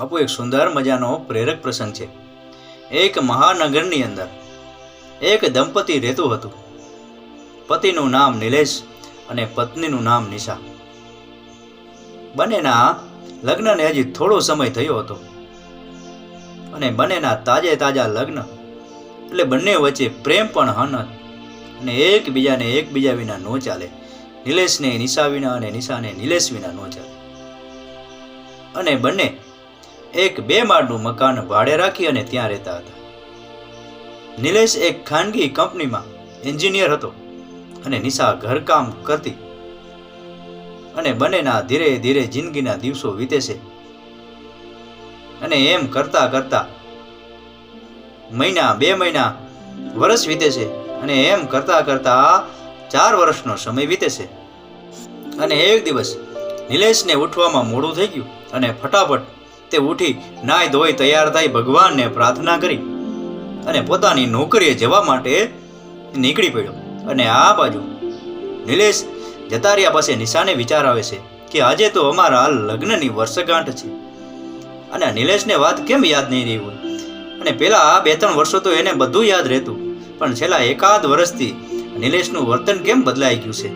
બાપુ, એક સુંદર મજાનો પ્રેરક પ્રસંગ છે. એક મહાનગરની અંદર એક દંપતી રહેતું હતું. પતિનું નામ નિલેશ અને પત્નીનું નામ નિશા. બંનેના લગ્નને હજી થોડો સમય થયો હતો. અને બંનેના તાજે તાજા લગ્ન એટલે બંને વચ્ચે પ્રેમ પણ હનત અને એકબીજાને એકબીજા વિના ન ચાલે. નિલેશને નિશા વિના અને નિશાને નિલેશ વિના ન ચાલે. અને બંને એક બે માળનું મકાન ભાડે રાખી અને ત્યાં રહેતા હતા. નિલેશ એક ખાનગી કંપનીમાં એન્જિનિયર હતો અને નિશા ઘરકામ કરતી. અને બંનેના ધીરે ધીરે જિંદગીના દિવસો વીતે છે અને એમ કરતા કરતા મહિના બે મહિના વર્ષ વીતે છે અને એમ કરતા કરતા ચાર વર્ષનો સમય વીતે છે અને એક દિવસ નિલેશને ઉઠવામાં મોડું થઈ ગયું અને ફટાફટ તે ઉઠી નાય ધોઈ તૈયાર થઈ ભગવાનને પ્રાર્થના કરી અને પોતાની નોકરીએ જવા માટે નીકળી પડ્યો. અને આ બાજુ નિલેશ જતા રહ્યા પાસે નિશાને વિચાર આવે છે કે આજે તો અમારા લગ્નની વર્ષગાંઠ છે. અને નિલેશને વાત કેમ યાદ નહીં રહી હોય? અને આ બે ત્રણ વર્ષો તો એને બધું યાદ રહેતું. પણ છેલ્લા એકાદ વર્ષથી નિલેશનું વર્તન કેમ બદલાઈ ગયું છે?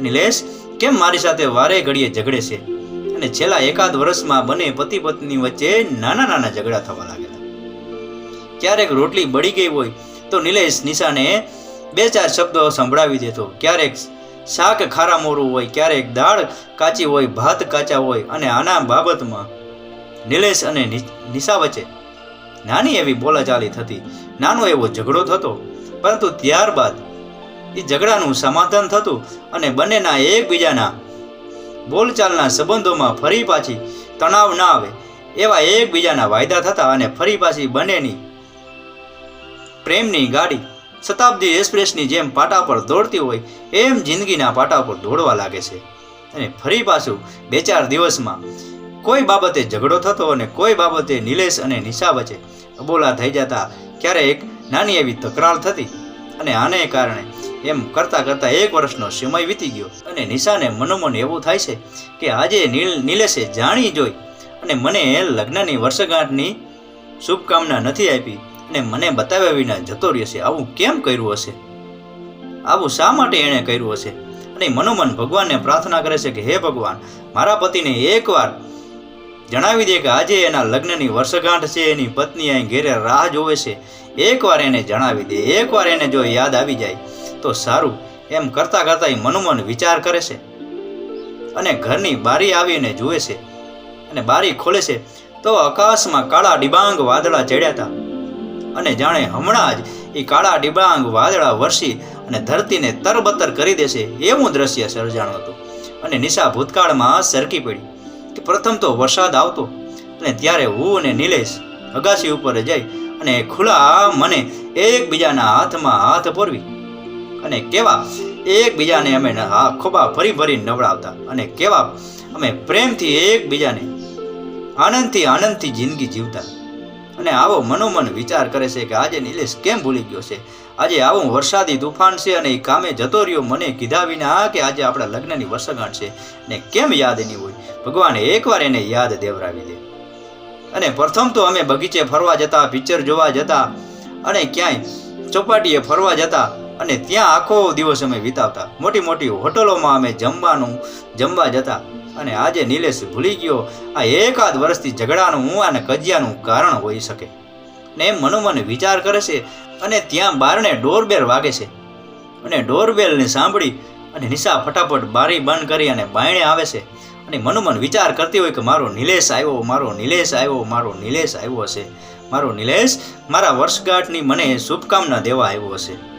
નિલેશ કેમ મારી સાથે વારે ઘડીએ ઝઘડે છે? અને છેલ્લા એકાદ વર્ષમાં બંને પતિ પત્ની વચ્ચે નાના નાના ઝઘડા થવા લાગેલા ક્યારેક રોટલી બળી ગઈ હોય તો નિલેશ નિશાને બે ચાર શબ્દો સંભળાવી દેતો. ક્યારેક શાક ખારા મોરું હોય, ક્યારેક દાળ કાચી હોય, ભાત કાચા હોય અને આના બાબતમાં નિલેશ અને નિશા વચ્ચે નાની એવી બોલાચાલી થતી. નાનો એવો ઝઘડો થતો, પરંતુ ત્યારબાદ એ ઝઘડાનું સમાધાન થતું અને બંનેના એકબીજાના બોલચાલના સંબંધોમાં ફરી પાછી તણાવ ના આવે, એવા એકબીજાના વાયદા થતા અને ફરી પાછી બંનેની પ્રેમની ગાડી શતાબ્દી એક્સપ્રેસની જેમ પાટા પર દોડતી હોય, એમ જિંદગીના પાટા પર દોડવા લાગે છે. અને ફરી પાછું બે ચાર દિવસમાં કોઈ બાબતે ઝઘડો થતો અને કોઈ બાબતે નિલેશ અને નિશા વચ્ચે અબોલા થઈ જતા ક્યારેક નાની એવી તકરાર થતી અને આને કારણે એમ કરતા કરતા એક વર્ષનો સમય વીતી ગયો અને નિશાને મનોમન એવું થાય છે કે આજે નીલ નિલેશે જાણી જોઈ અને મને લગ્નની વર્ષગાંઠની શુભકામના નથી આપી અને મને બતાવ્યા વિના જતો રહ્યો છે. આવું કેમ કર્યું હશે? આવું શા માટે એણે કર્યું હશે? અને મનોમન ભગવાનને પ્રાર્થના કરે છે કે, હે ભગવાન, મારા પતિને એકવાર જણાવી દે કે આજે એના લગ્નની વર્ષગાંઠ છે, એની પત્ની અહીં ઘેરે રાહ જોવે છે. એકવાર એને જણાવી દે, એકવાર એને જો યાદ આવી જાય તો સારું, એમ કરતા કરતા એ મનોમન વિચાર કરે છે. અને ઘરની બારી આવીને જુએ છે. અને બારી ખોલે છે, તો આકાશમાં કાળા ડિબાંગ વાદળા ચડ્યા હતા. અને જાણે હમણાં જ એ કાળા ડિબાંગ વાદળા વરસી અને ધરતીને તરબતર કરી દેશે એવું દ્રશ્ય સર્જાણું હતું. અને નિશા ભૂતકાળમાં સરકી પડી કે પ્રથમ તો વરસાદ આવતો અને ત્યારે હું અને નિલેશ અગાસી ઉપર જઈ અને ખુલ્લા મને એકબીજાના હાથમાં હાથ પોરવી. અને કેવા એકબીજાને અમે હા, ખોબા ફરી ફરી નવડાવતા અને કેવા અમે પ્રેમથી એકબીજાને આનંદથી આનંદથી જિંદગી જીવતા. અને આવો મનોમન વિચાર કરે છે કે આજે નિલેશ કેમ ભૂલી ગયો છે? આજે આવું વરસાદી તુફાન છે અને એ કામે જતો રહ્યો. મને કીધા વિના કે આજે આપણા લગ્નની વર્ષગાંઠ છે ને કેમ યાદ નહીં હોય? ભગવાન એકવાર એને યાદ દેવરાવી દે. અને પ્રથમ તો અમે બગીચે ફરવા જતા, પિક્ચર જોવા જતા અને ક્યાંય ચોપાટીએ ફરવા જતા અને ત્યાં આખો દિવસ અમે વિતાવતા. મોટી મોટી હોટલોમાં અમે જમવાનું, જમવા જતા. અને આજે નિલેશ ભૂલી ગયો, આ એકાદ વર્ષથી ઝઘડાનું હું અને કજિયાનું કારણ હોઈ શકે. ને એમ મનોમન વિચાર કરે છે અને ત્યાં બારણે ડોરબેલ વાગે છે. અને ડોરબેલને સાંભળી અને નિશા ફટાફટ બારી બંધ કરી અને બાયણે આવે છે. અને મનોમન વિચાર કરતી હોય કે મારો નિલેશ આવ્યો, મારો નિલેશ આવ્યો, મારો નિલેશ આવ્યો હશે. મારો નિલેશ, મારા વર્ષગાંઠની મને શુભકામના દેવા આવ્યો હશે.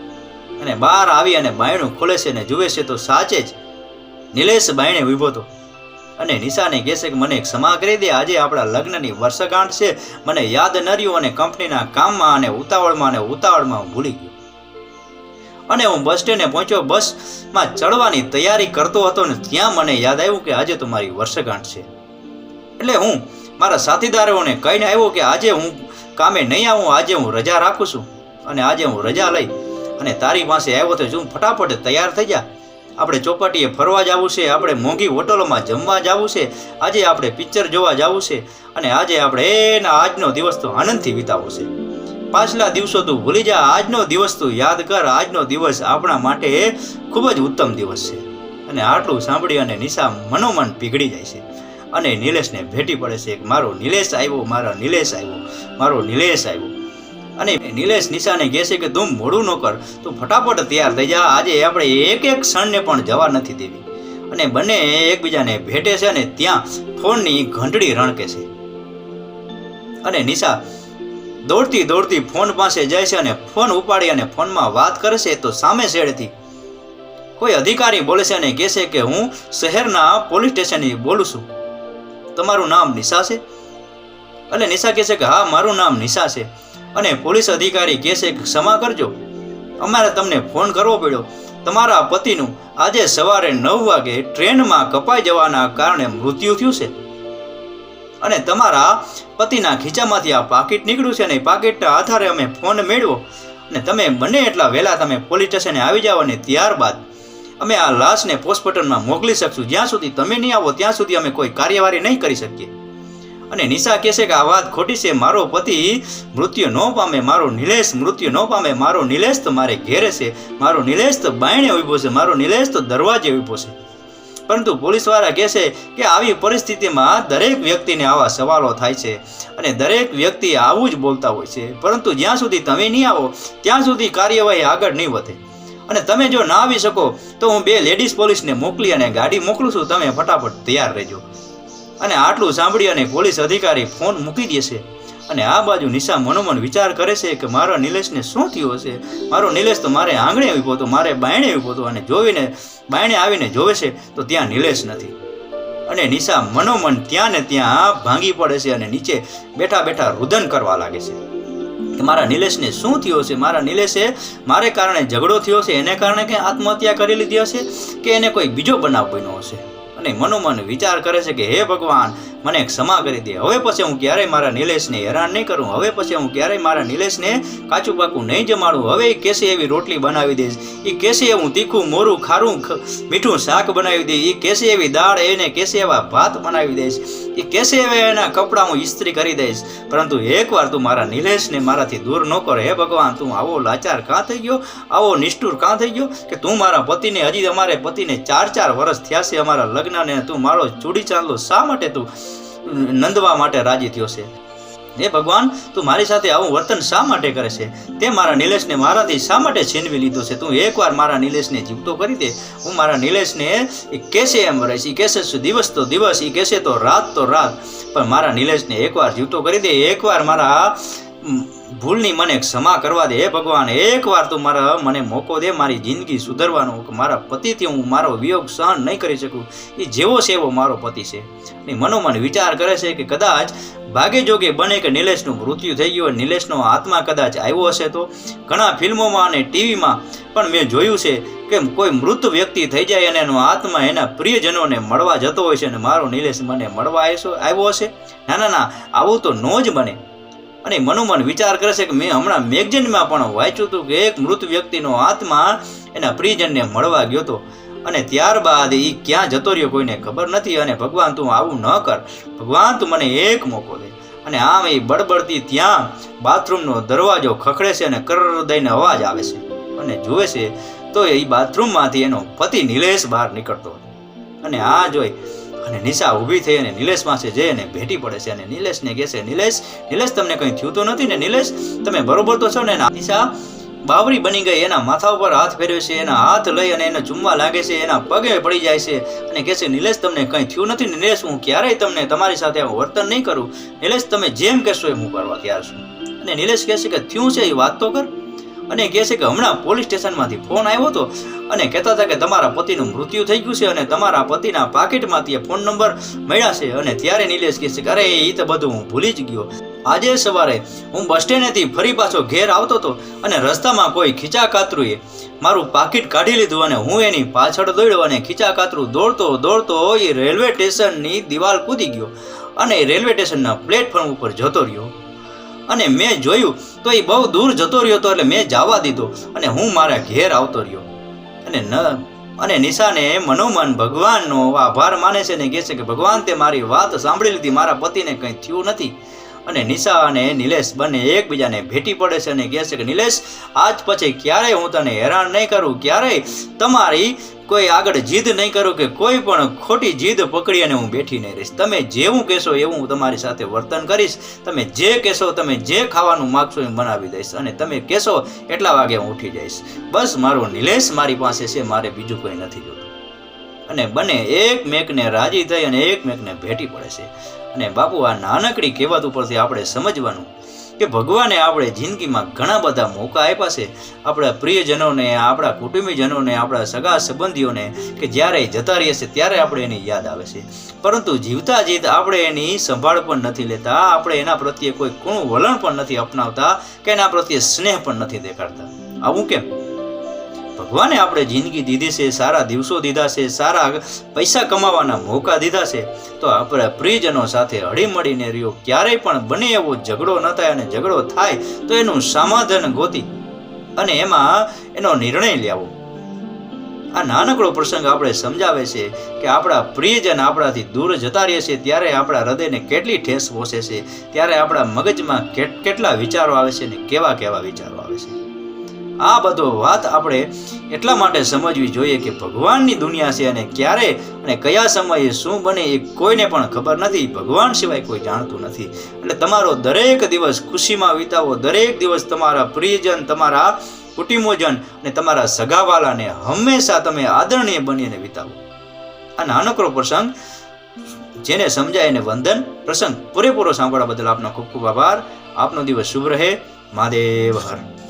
અને બહાર આવી અને બાયણું ખોલે છે અને જુએ છે તો સાચે જ. નિલેશ બાયણે ઊભો હતો. અને નિશાને કહેશે કે મને ક્ષમા કરી દે, આજે આપણા લગ્નની વર્ષગાંઠ છે. મને યાદ ન રહ્યું અને કંપનીના કામમાં અને ઉતાવળમાં અને ઉતાવળમાં હું ભૂલી ગયો. અને હું બસ સ્ટેન્ડે પહોંચ્યો, બસમાં ચડવાની તૈયારી કરતો હતો ને ત્યાં મને યાદ આવ્યું કે આજે તો મારી વર્ષગાંઠ છે. એટલે હું મારા સાથીદારોને કહીને આવ્યો કે આજે હું કામે નહીં આવું, આજે હું રજા રાખું છું. અને આજે હું રજા લઈ અને તારી પાસે આવ્યો તો જો ફટાફટ તૈયાર થઈ જા. આપણે ચોપાટીએ ફરવા જવું છે, આપણે મોંઘી હોટલોમાં જમવા જવું છે, આજે આપણે પિક્ચર જોવા જવું છે અને આજે આપણે એના આજનો દિવસ તો આનંદથી વિતાવો છે. પાછલા દિવસો તું ભૂલી જા, આજનો દિવસ તું યાદ કર, આજનો દિવસ આપણા માટે ખૂબ જ ઉત્તમ દિવસ છે. અને આટલું સાંભળી અને નિશા મનોમન પીગળી જાય છે. અને નિલેશને ભેટી પડે છે મારો નિલેશ આવ્યો, મારો નિલેશ આવ્યો, મારો નિલેશ આવ્યો. અને નિલેશ નિશાને કહે છે કે, તું મોડું ન કર, તું ફટાફટ તૈયાર થઈ જા. આજે આપણે એક એક ક્ષણને પણ જવા નથી દેવી. અને બંને એકબીજાને ભેટે છે અને ત્યાં ફોનની ઘંટડી રણકે છે. અને નિશા દોડતી દોડતી ફોન પાસે જાય છે અને ફોન ઉપાડી અને ફોનમાં વાત કરે છે તો સામે શેડથી કોઈ અધિકારી બોલે છે અને કહે છે કે, હું શહેરના પોલીસ સ્ટેશનથી બોલું છું. તમારું નામ નિશા છે? એટલે નિશા કહે છે કે, હા, મારું નામ નિશા છે. અને પોલીસ અધિકારી કહે ક્ષમા કરજો. અમારે તમને ફોન કરવો પડ્યો. તમારા પતિનું આજે સવારે નવ વાગે ટ્રેનમાં કપાઈ જવાના કારણે મૃત્યુ થયું છે. અને તમારા પતિના ખીચામાંથી આ પાકીટ નીકળ્યું છે અને પાકીટના આધારે અમે ફોન મેળવ્યો. અને તમે બને એટલા વહેલા તમે પોલીસ સ્ટેશને આવી જાઓ અને ત્યારબાદ અમે આ લાશને પોસ્ટમોર્ટમમાં મોકલી શકશું. જ્યાં સુધી તમે નહીં આવો, ત્યાં સુધી અમે કોઈ કાર્યવાહી નહીં કરી શકીએ. અને નિશા કહે છે કે આ વાત ખોટી છે, મારો પતિ મૃત્યુ ન પામે, મારો નિલેશ મૃત્યુ ન પામે, મારો નિલેશ તો મારે ઘેરે છે, મારો નિલેશ તો બાયણે ઊભો છે, મારો નિલેશ તો દરવાજે ઊભો છે. પરંતુ પોલીસવાળા કહે છે કે આવી પરિસ્થિતિમાં દરેક વ્યક્તિને આવા સવાલો થાય છે અને દરેક વ્યક્તિ આવું જ બોલતા હોય છે. પરંતુ જ્યાં સુધી તમે નહીં આવો, ત્યાં સુધી કાર્યવાહી આગળ નહીં વધે. અને તમે જો ના આવી શકો, તો હું બે લેડીઝ પોલીસને મોકલી અને ગાડી મોકલું છું, તમે ફટાફટ તૈયાર રહેજો. અને આટલું સાંભળી અને પોલીસ અધિકારી ફોન મૂકી દેશે અને આ બાજુ નિશા મનોમન વિચાર કરે છે કે મારા નિલેશને શું થયું હશે? મારો નિલેશ તો મારે આંગણે ઊભો હતો, મારે બાયણે ઊભો હતો અને જોઈને બાયણે આવીને જોવે છે તો ત્યાં નિલેશ નથી. અને નિશા મનોમન ત્યાં ને ત્યાં ભાંગી પડે છે અને નીચે બેઠા બેઠા રુદન કરવા લાગે છે. કે મારા નિલેશને શું થયો છે મારા નિલેશે મારે કારણે ઝઘડો થયો છે એને કારણે કે આત્મહત્યા કરી લીધી હશે? કે એને કોઈ બીજો બનાવ બન્યો હશે? અને મનોમન વિચાર કરે છે કે હે ભગવાન મને ક્ષમા કરી દે. હવે પછી હું ક્યારેય મારા નિલેશને હેરાન નહીં કરું. હવે પછી હું ક્યારેય મારા નિલેશને કાચું પાકું નહીં જમાડું. હવે એ કેસે એવી રોટલી બનાવી દઈશ. એ કેસે એવું તીખું, મોરું, ખારું મીઠું શાક બનાવી દઈશ એ કેસે એવી દાળ, એને કેસે એવા ભાત બનાવી દઈશ. એ કેસે એવા એના કપડાં હું ઇસ્ત્રી કરી દઈશ. પરંતુ એકવાર તું મારા નિલેશને મારાથી દૂર ન કર. હે ભગવાન, તું આવો લાચાર કાં થઈ ગયો? આવો નિષ્ઠુર કાં થઈ ગયો? કે તું મારા પતિને, હજી અમારે પતિને ચાર ચાર વર્ષ થયા છે અમારા લગ્નને. તું મારો ચૂડી ચાંદલો શા માટે તું નંદવા માટે રાજી થયો છે. હે ભગવાન, તું મારી સાથે આવું વર્તન શા માટે કરે છે? તે મારા નિલેશને મારાથી શા માટે છીનવી લીધો છે? તું એકવાર મારા નિલેશને જીવતો કરી દે. હું મારા નિલેશને એ કેસે એમ રહીશ એ કેસે શું? દિવસ તો દિવસ એ કેસે તો રાત તો રાત. પણ મારા નિલેશને એકવાર જીવતો કરી દે. એકવાર મારા ભૂલની મને ક્ષમા કરવા દે. હે ભગવાન, એકવાર તું મારા મને મોકો દે, મારી જિંદગી સુધરવાનો મારા પતિથી હું મારો વિયોગ સહન નહીં કરી શકું. એ જેવો છે એવો મારો પતિ છે. એ મનોમન વિચાર કરે છે કે કદાચ ભાગે જોગે બને કે નિલેશનું મૃત્યુ થઈ ગયું નિલેશનો આત્મા કદાચ આવ્યો હશે તો? ઘણા ફિલ્મોમાં અને ટીવીમાં પણ મેં જોયું છે કે કોઈ મૃત વ્યક્તિ થઈ જાય અને એનો આત્મા એના પ્રિયજનોને મળવા જતો હોય છે અને મારો નિલેશ મને મળવા આવ્યો હશે. ના ના ના, આવું તો ન જ બને. અને મનોમન વિચાર કરે છે કે મેં હમણાં મેગઝીનમાં પણ વાંચ્યું હતું કે એક મૃત વ્યક્તિનો આત્મા એના પ્રિયજનને મળવા ગયો હતો. અને ત્યારબાદ એ ક્યાં જતો રહ્યો કોઈને ખબર નથી અને ભગવાન તું આવું ન કર. ભગવાન તું મને એક મોકો દે. અને આમ એ બળબડતી ત્યાં બાથરૂમનો દરવાજો ખખડે છે અને કર દઈને અવાજ આવે છે. અને જુએ છે તો એ બાથરૂમમાંથી એનો પતિ નિલેશ બહાર નીકળતો હતો. અને આ જોઈ અને નિશા ઊભી થઈ અને નિલેશ પાસે જઈ અને ભેટી પડે છે અને નિલેશને કહે છે, નિલેશ નિલેશ, તમને કંઈ થયું તો નથી ને નિલેશ? તમે બરોબર તો છો ને? નિશા બાવરી બની ગઈ, એના માથા ઉપર હાથ ફેરવે છે, એના હાથ લઈ અને એને ચુમ્મા લાગે છે, એના પગે પડી જાય છે અને કહે નિલેશ, તમને કંઈ થયું નથી નિલેશ? હું ક્યારેય તમને તમારી સાથે વર્તન નહીં કરું. નિલેશ, તમે જેમ કહેશો એમ હું કરવા તૈયાર છું. અને નિલેશ કહે છે કે, થયું છે એ વાત તો કર. અને કહે છે કે હમણાં પોલીસ સ્ટેશનમાંથી ફોન આવ્યો હતો અને કહેતા હતા કે તમારા પતિનું મૃત્યુ થઈ ગયું છે અને તમારા પતિના પાકેટમાંથી એ ફોન નંબર મળ્યા છે અને ત્યારે નિલેશ કહે છે કે અરે એ તો બધું હું ભૂલી જ ગયો. આજે સવારે હું બસ સ્ટેન્ડેથી ફરી પાછો ઘેર આવતો હતો અને રસ્તામાં કોઈ ખીચા કાતરુએ મારું પાકીટ કાઢી લીધું અને હું એની પાછળ દોડ્યો અને ખીચા કાતરું દોડતો દોડતો એ રેલવે સ્ટેશનની દિવાલ કૂદી ગયો અને રેલવે સ્ટેશનના પ્લેટફોર્મ ઉપર જતો રહ્યો. અને મેં જોયું તો એ બહુ દૂર જતો રહ્યો હતો એટલે મેં જવા દીધો અને હું મારા ઘેર આવતો રહ્યો. અને ન, અને નિશાને મનોમન ભગવાનનો આભાર માને છે ને કહે છે કે ભગવાન તે મારી વાત સાંભળી લીધી, મારા પતિને કંઈ થયું નથી. અને નિશા અને નિલેશ બંને એકબીજાને ભેટી પડે છે અને કહે છે કે, નિલેશ, આજ પછી ક્યારેય હું તને હેરાન નહીં કરું. ક્યારેય તમારી કોઈ આગળ જીદ નહીં કરું કે કોઈ પણ ખોટી જીદ પકડી અને હું બેઠી નહીં રહીશ. તમે જેવું કહેશો એવું હું તમારી સાથે વર્તન કરીશ. તમે જે કહેશો, તમે જે ખાવાનું માગશો એ બનાવી દઈશ અને તમે કહેશો એટલા વાગે હું ઉઠી જઈશ. બસ મારો નિલેશ મારી પાસે છે, મારે બીજું કોઈ નથી જોતું. અને બને એકમેકને રાજી થઈ અને એકમેકને ભેટી પડે છે. અને બાપુ, આ નાનકડી કહેવત ઉપરથી આપણે સમજવાનું કે ભગવાને આપણે જિંદગીમાં ઘણા બધા મોકા આપ્યા છે. આપણા પ્રિયજનોને, આપણા કુટુંબીજનોને, આપણા સગા સંબંધીઓને કે જ્યારે જતા રહીએ છે ત્યારે આપણે એની યાદ આવે છે. પરંતુ જીવતા જીત આપણે એની સંભાળ પણ નથી લેતા. આપણે એના પ્રત્યે કોઈ કુણું વલણ પણ નથી અપનાવતા કે એના પ્રત્યે સ્નેહ પણ નથી દેખાડતા. આવું કેમ? ભગવાને આપણે જિંદગી દીધી છે, સારા દિવસો દીધા છે, સારા પૈસા કમાવાના મોકા દીધા છે, તો આપણે પ્રિયજનો સાથે હળીમળીને રહ્યો. ક્યારેય પણ બને એવો ઝઘડો ન થાય અને ઝઘડો થાય તો એનું સમાધાન ગોતી અને એમાં એનો નિર્ણય લેવો. આ નાનકડો પ્રસંગ આપણે સમજાવે છે કે આપણા પ્રિયજન આપણાથી દૂર જતા રહે છે, ત્યારે આપણા હૃદયને કેટલી ઠેસ પહોંચે છે, ત્યારે આપણા મગજમાં કેટ- કેટલા વિચારો આવે છે ને કેવા કેવા વિચારો આવે છે. આ બધો વાત આપણે એટલા માટે સમજવી જોઈએ કે ભગવાનની દુનિયા છે અને ક્યારે અને કયા સમયે શું બને એ કોઈને પણ ખબર નથી. ભગવાન સિવાય કોઈ જાણતું નથી. એટલે તમારો દરેક દિવસ ખુશીમાં વિતાવો. દરેક દિવસ તમારા પ્રિયજન, તમારા કુટુંબોજન અને તમારા સગાવાલાને હંમેશા તમે આદરણીય બનીને વિતાવો. આ નાનકડો પ્રસંગ જેને સમજાય એને વંદન. પ્રસંગ પૂરેપૂરો સાંભળવા બદલ આપનો ખૂબ ખૂબ આભાર. આપનો દિવસ શુભ રહે. મહાદેવ હર.